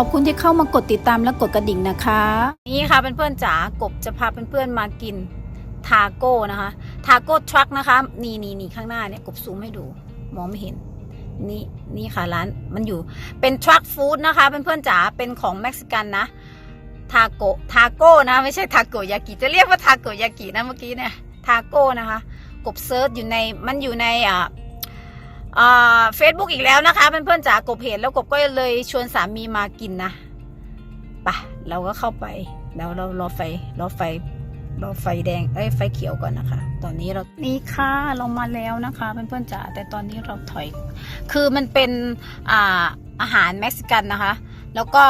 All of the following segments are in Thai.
ขอบคุณที่เข้ามากดติดตามและกดกระดิ่งนะคะ นี่ค่ะเพื่อนๆจ๋ากบจะพาเพื่อนๆมากินทาโก้นะคะทาโก้ทรัคนะคะนี่นี่นี่ข้างหน้าเนี่ยกบซูมให้ดู มองไม่เห็น นี่นี่ค่ะร้านมันอยู่เป็นทรัคฟู้ดนะคะเพื่อนๆจ๋าเป็นของเม็กซิกันนะทาโกทาโก้นะไม่ใช่ทาโกยากิจะเรียกว่าทาโกยากินะเมื่อกี้เนี่ยทาโก้นะคะ กบเซิร์ชอยู่ในมันอยู่ในอ่าอ่า เฟซบุ๊กอีกแล้วนะคะเพื่อนๆจ๋ากบเห็นแล้วกบก็เลยชวนสามีมากินนะไปเราก็เข้าไปแล้วเรารอไฟรอไฟรอไฟแดงเอ้ยไฟเขียวก่อนนะคะ ตอนนี้เรานี่ค่ะเรามาแล้วนะคะเพื่อนๆจ๋าแต่ตอนนี้เราถอย คือมันเป็นอ่าอาหารเม็กซิกันนะคะ แล้วก็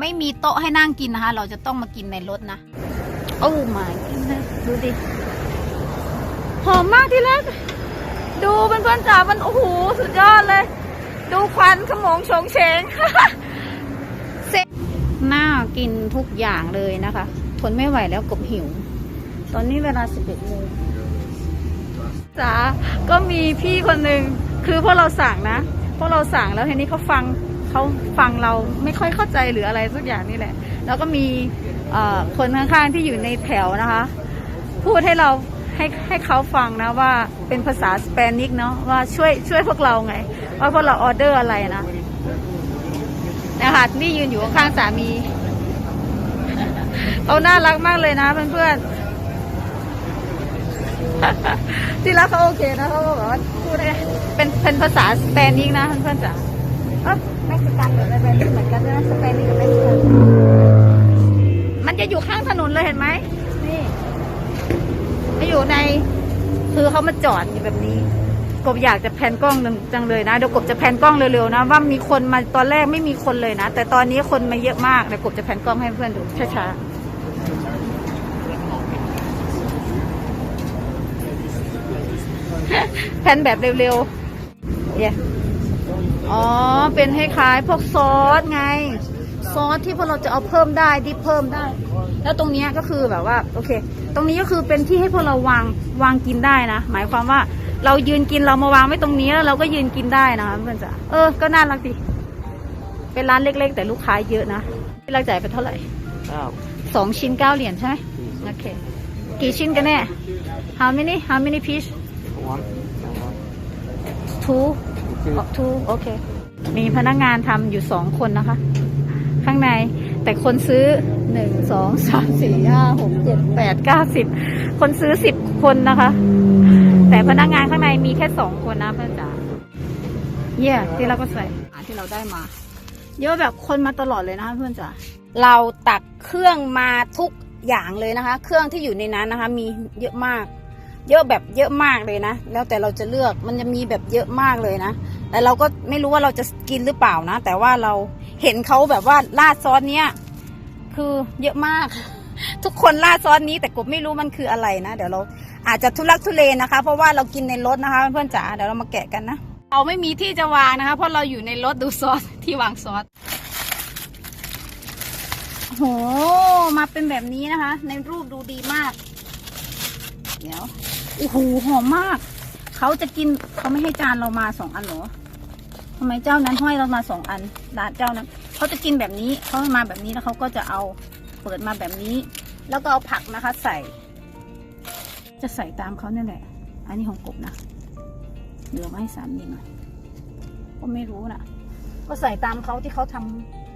ไม่มีโต๊ะให้นั่งกินนะคะ เราจะต้องมากินในรถนะโอ้ my goodness ดูดิหอมมากที่รัก ดูเพื่อนๆจ๋ามันโอ้โหสุดยอดเลย ดูควันขมงโฉงเฉงเซ็น่ากินทุกอย่างเลยนะคะ ทนไม่ไหวแล้วกบหิว ตอนนี้เวลา 11โมงจ๋าก็มีพี่คนหนึ่งคือพวกเราสั่งนะพวกเราสั่งแล้วทีนี้เขาฟังเขาฟังเราไม่ค่อยเข้าใจหรืออะไรสักอย่างนี่แหละ แล้วก็มีคนข้างๆที่อยู่ในแถวนะคะ พูดให้เรา ให้ให้เขาฟังนะว่าเป็นภาษาสเปนิกเนาะว่าช่วยช่วยพวกเราไง ว่าพวกเราออเดอร์อะไรนะนะคะนี่ยืนอยู่ข้างๆสามีเขาน่ารักมากเลยนะเพื่อนๆที่รักเขาโอเคนะเขาก็แบบว่าพูดได้เป็นเป็นภาษาสเปนิกนะเพื่อนๆจ๋าเอ้ยเม็กซิกันหรืออะไรแบบนี้เหมือนกันนะสเปนิกกับเม็กซิกันมันจะอยู่ข้างถนนเลยเห็นไหม นี่อยู่ใน คือเขามาจอดอยู่แบบนี้ กบอยากจะแพนกล้องจังเลยนะเดี๋ยวกบจะแพนกล้องเร็วๆนะว่ามีคนมาตอนแรกไม่มีคนเลยนะ แต่ตอนนี้คนมาเยอะมากเดี๋ยวกบจะแพนกล้องให้เพื่อนดูช้าๆแพนแบบเร็วๆเย่อ๋อ เป็นคล้ายๆพวกซอสไง ซอสที่พวกเราจะเอาเพิ่มได้ดิบเพิ่มได้ แล้วตรงเนี้ยก็คือแบบว่าโอเค ตรงนี้ก็คือเป็นที่ให้พวกเราวางวางกินได้นะ หมายความว่าเรายืนกินเรามาวางไว้ตรงนี้แล้วเราก็ยืนกินได้นะคะเพื่อนจ๋าเออก็น่ารักดีเป็นร้านเล็ก ๆ แต่ลูกค้าเยอะนะที่เราจ่ายไปเท่าไหร่ Wow. สองชิ้นเก้าเหรียญใช่ไหมโอเคกี่ชิ้นกันแน่ how many how many piece One. two Two. อ๋อ two โอเคมีพนักงานทำอยู่สองคนนะคะ ข้างใน แต่คนซื้อหนึ่งสองสามสี่ห้าหกเจ็ดแปดเก้าสิบคนซื้อสิบคนนะคะ แต่พนักงานข้างในมีแค่สองคนนะเพื่อนจ๋าเยี่ยที่เราก็ใส่อาที่เราได้มา เยอะแบบคนมาตลอดเลยนะคะเพื่อนจ๋าเราตักเครื่องมาทุกอย่างเลยนะคะ เครื่องที่อยู่ในนั้นนะคะ มีเยอะมาก เยอะแบบเยอะมากเลยนะ แล้วแต่เราจะเลือกมันจะมีแบบเยอะมากเลยนะแต่เราก็ไม่รู้ว่าเราจะกินหรือเปล่านะ แต่ว่าเรา เห็นเขาแบบว่าราดซอสเนี้ยคือเยอะมาก ทุกคนราดซอสนี้แต่กบไม่รู้มันคืออะไรนะเดี๋ยวเราอาจจะทุลักทุเลนะคะ เพราะว่าเรากินในรถนะคะ เพื่อนจ๋าเดี๋ยวเรามาแกะกันนะเราไม่มีที่จะวางนะคะ เพราะเราอยู่ในรถดูซอสที่วางซอสโหมาเป็นแบบนี้นะคะ ในรูปดูดีมาก เดี๋ยวโอ้โหหอมมาก เขาจะกินเขาไม่ให้จานเรามาสองอันหรอ ทำไมเจ้านั้นห้อยเรามาสองอันร้านเจ้านั้นเขาจะกินแบบนี้เขามาแบบนี้แล้วเขาก็จะเอาเปิดมาแบบนี้ แล้วก็เอาผักนะคะ ใส่ จะใส่ตามเขาเนี่ยแหละ อันนี้ของกบนะเดี๋ยวมาให้สามีหน่อยก็ไม่รู้นะก็ใส่ตามเขาที่เขาท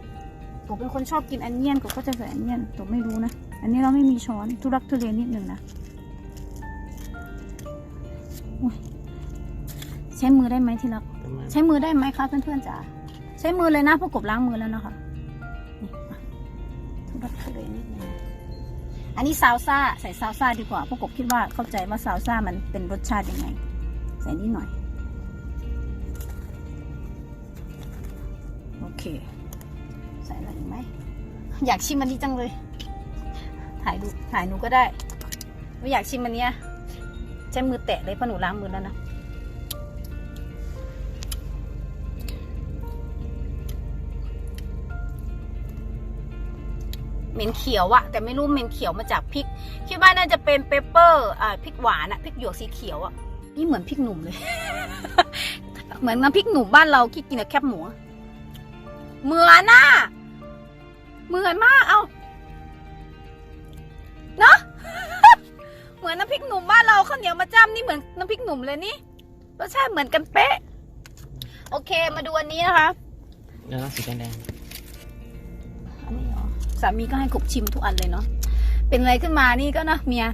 ำกบเป็นคนชอบกินอันเนียนกบก็จะใส่อันเนียนกบไม่รู้นะอันนี้เราไม่มีช้อนทุรักทุเลนิดนึงนะใช้มือได้ไหมที่รัก ใช้มือได้ไหมคะเพื่อนๆจ๋าใช้มือเลยนะพราะกบล้างมือแล้วนะคะนี่มาทุบเลยนิดนึงอันนี้ซาวซ่าใส่ซาวซ่าดีกว่าพราะกบคิดว่าเข้าใจว่าซาวซ่ามันเป็นรสชาติยังไง ใส่นิดหน่อย โอเค ใส่อะไรอีกไหมอยากชิมอันนี้จังเลย ถ่ายดูถ่ายหนูก็ได้ไม่อยากชิมอันเนี้ยใช้มือแตะเลยเพราะหนูล้างมือแล้วนะ เหม็นเขียวอะแต่ไม่รู้เหม็นเขียวมาจากพริก คิดว่าน่าจะเป็นเปปเปอร์อ่าพริกหวานอะพริกหยวกสีเขียวอะนี่เหมือนพริกหนุ่มเลย เหมือนน้ำพริกหนุ่มบ้านเราที่กินกับแคบหมูเหมือนน่ะเหมือนมากเอาเนาะเหมือนน้ำพริกหนุ่มบ้านเราข้าวเหนียวมาจ้ำนี่เหมือนน้ำพริกหนุ่มเลยนี่รสชาติเหมือนกันเป๊ะ โอเคมาดูอันนี้นะคะเดี๋ยวสีแดง สามีก็ให้กบชิมทุกอันเลยเนาะเป็นอะไรขึ้นมานี่ก็นะเมีย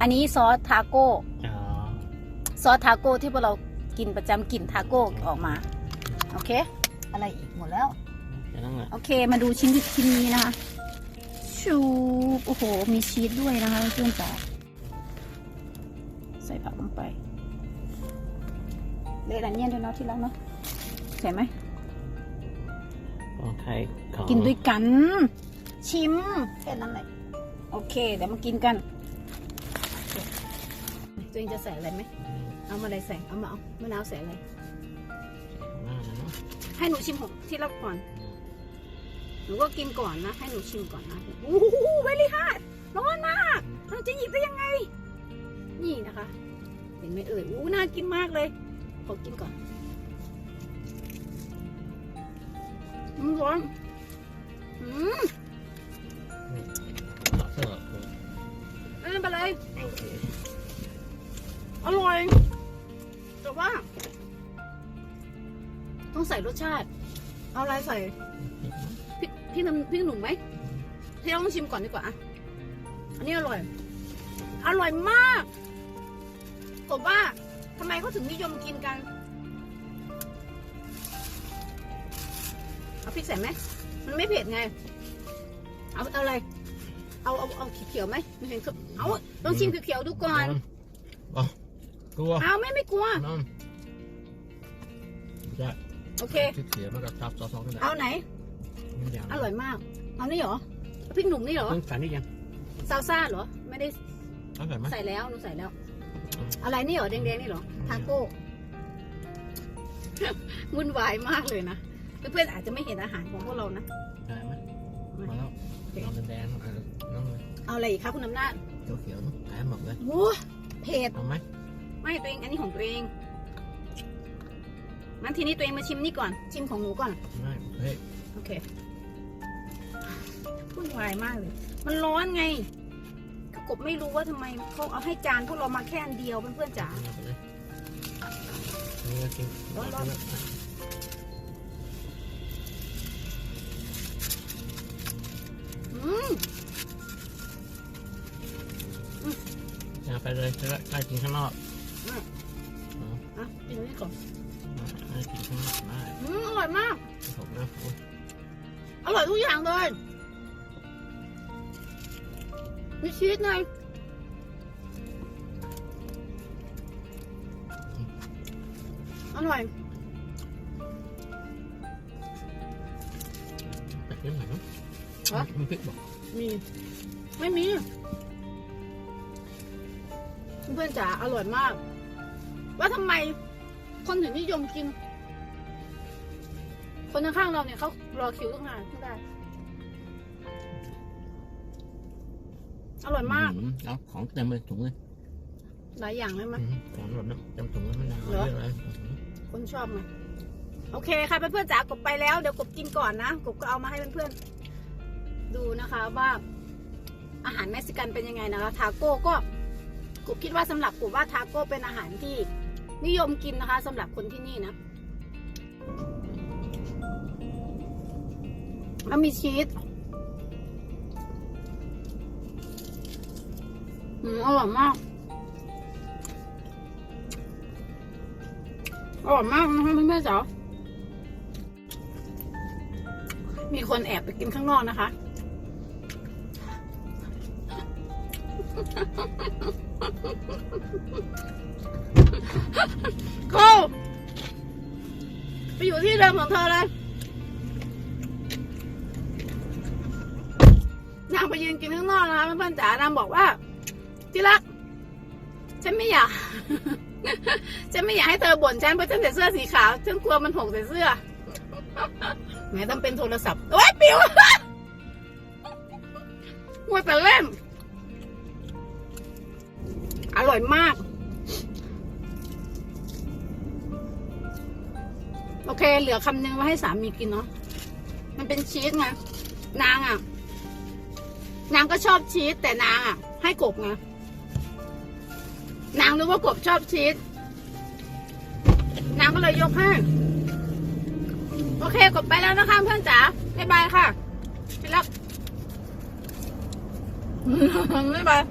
อันนี้ซอสทาโก้ๆอ๋อซอสทาโก้ที่พวกเรากินประจำกลิ่นทาโก้ออกมา โอเค อะไรอีกหมดแล้วเดี๋ยวนั่งอะโอเค มาดูชิ้นที่ชิ้นนี้นะคะชูโอ้โห มีชีสด้วยนะคะเพื่อนจ๋าใส่ผักลงไปเลดอันเนียนด้วยเนาะที่รักเนาะใส่ไหม ของไทยของกินด้วยกัน ชิมแค่นั้นแหละโอเค เดี๋ยวมากินกันตัวเองจะใส่อะไรไหมเอามาอะไรใส่ เอามาเอามะนาวใส่อะไร มากนะเนาะให้หนูชิมของที่รับก่อน หนูก็กินก่อนนะ ให้หนูชิมก่อนนะโอ้โหเวลี่ฮาดร้อนมากเราจะหยิบได้ยังไง นี่นะคะ เห็นไหมเอ่ยอู้น่ากินมากเลย ขอกินก่อน อืมร้อนอืมเลาะเสื้อไม่เป็นไรโอเคอร่อย แต่ว่า ต้องใส่รสชาติ เอาอะไรใส่พริกพี่น้ำพริกหนุ่มไหมพี่ต้องชิมก่อนดีกว่าอะอันนี้อร่อย อร่อยมากผมว่าทำไมเขาถึงนิยมกินกัน เอาพริกใส่ไหมมันไม่เผ็ดไง เอาเอาอะไร เอาเอาเอาเขียวๆไหมไม่เห็นครับเอาต้องชิมเขียวๆดูก่อนอ๋กลัวเอาไม่ไม่กลัวน้องจะโอเคคิดเสียมากับทับซอสองกันแหละเอาไหนมันอย่างอร่อยมาก เอานี่เหรอเอาพริกหนุ่มนี่เหรอต้องใส่นี่ยังซาลซ่าเหรอ ไม่ได้ต้องใส่ไหมใส่แล้วหนูใส่แล้วอืมอะไรนี่เหรอแดงๆนี่เหรอทาโก้วุ่นวายมากเลยนะ เพื่อนๆอาจจะไม่เห็นอาหารของพวกเรานะใส่ไหมมาแล้วนอนแดงๆอะน้องเลยเอาอะไรอีกคะคุณน้ำหน้าจเขียวๆมั้งแอบหมดเลยโอ้เผ็ดเอาไหมไม่ตัวเองอันนี้ของตัวเองงั้นทีนี้ตัวเองมาชิมนี่ก่อน ชิมของหนูก่อน ไม่เฮ้ยโอเควุ่นวายมากเลย มันร้อนไงก็กบไม่รู้ว่าทำไมเขาเอาให้จานพวกเรามาแค่อันเดียวเพื่อนๆจ๋า เอาไปเลยนี่ก็กินร้อนๆอื เลยจะได้กินข้างนอกอะกินนี่ก่อนได้กินข้างนอกได้อืมอร่อยมาก ผมนะโอ้ยอร่อยทุกอย่างเลย มีชีสไงอร่อยแต่เรื่องไหนเนาะฮะมันพริกบอกมี ไม่มี เพื่อนๆจ๋าอร่อยมาก ว่าทำไมคนถึงนิยมกิน คนข้างๆเราเนี่ยเขารอคิวตั้งนานเพิ่งได้อร่อยมากอืเอาของเต็มเลยถุงเลยหลายอย่างเลยมั้ยอืมของแบบนั้นเต็มถุงแล้วไม่นานเหรอเยอะเลยคนชอบไงโอเคค่ะเพื่อนๆจ๋ากบไปแล้วเดี๋ยวกบกินก่อนนะกบก็เอามาให้เพื่อนๆดูนะคะว่าอาหารเม็กซิกันเป็นยังไงนะคะทาโก้ก็ กบคิดว่าสำหรับกบว่าทาโก้เป็นอาหารที่ นิยมกินนะคะสำหรับคนที่นี่นะแล้วมีชีสอืมอร่อยมากอร่อยมากนะคะเพื่อนๆจ๋ามีคนแอบไปกินข้างนอกนะคะ โก้ไปอยู่ที่เดิมของเธอเลยนางไปยืนกินข้างนอกนะคะเพื่อนๆจ๋านางบอกว่า ที่รัก ฉันไม่อยาก ฉันไม่อยากให้เธอบ่นฉันเพราะฉันใส่เสื้อสีขาว ฉันกลัวมันหกใส่เสื้อแหมทำเป็นโทรศัพท์โอ๊ยปิวมัวแต่เล่น อร่อยมาก โอเค เหลือคำนึงไว้ให้สามีกินเนาะมันเป็นชีสไงนางอะ นางก็ชอบชีสแต่นางอะ ให้กบไงนางรู้ว่ากบชอบชีสนางก็เลยยกให้โอเคกบไปแล้วนะคะเพื่อนจ๋าบ๊ายบายค่ะไปแล้วบ๊ายบาย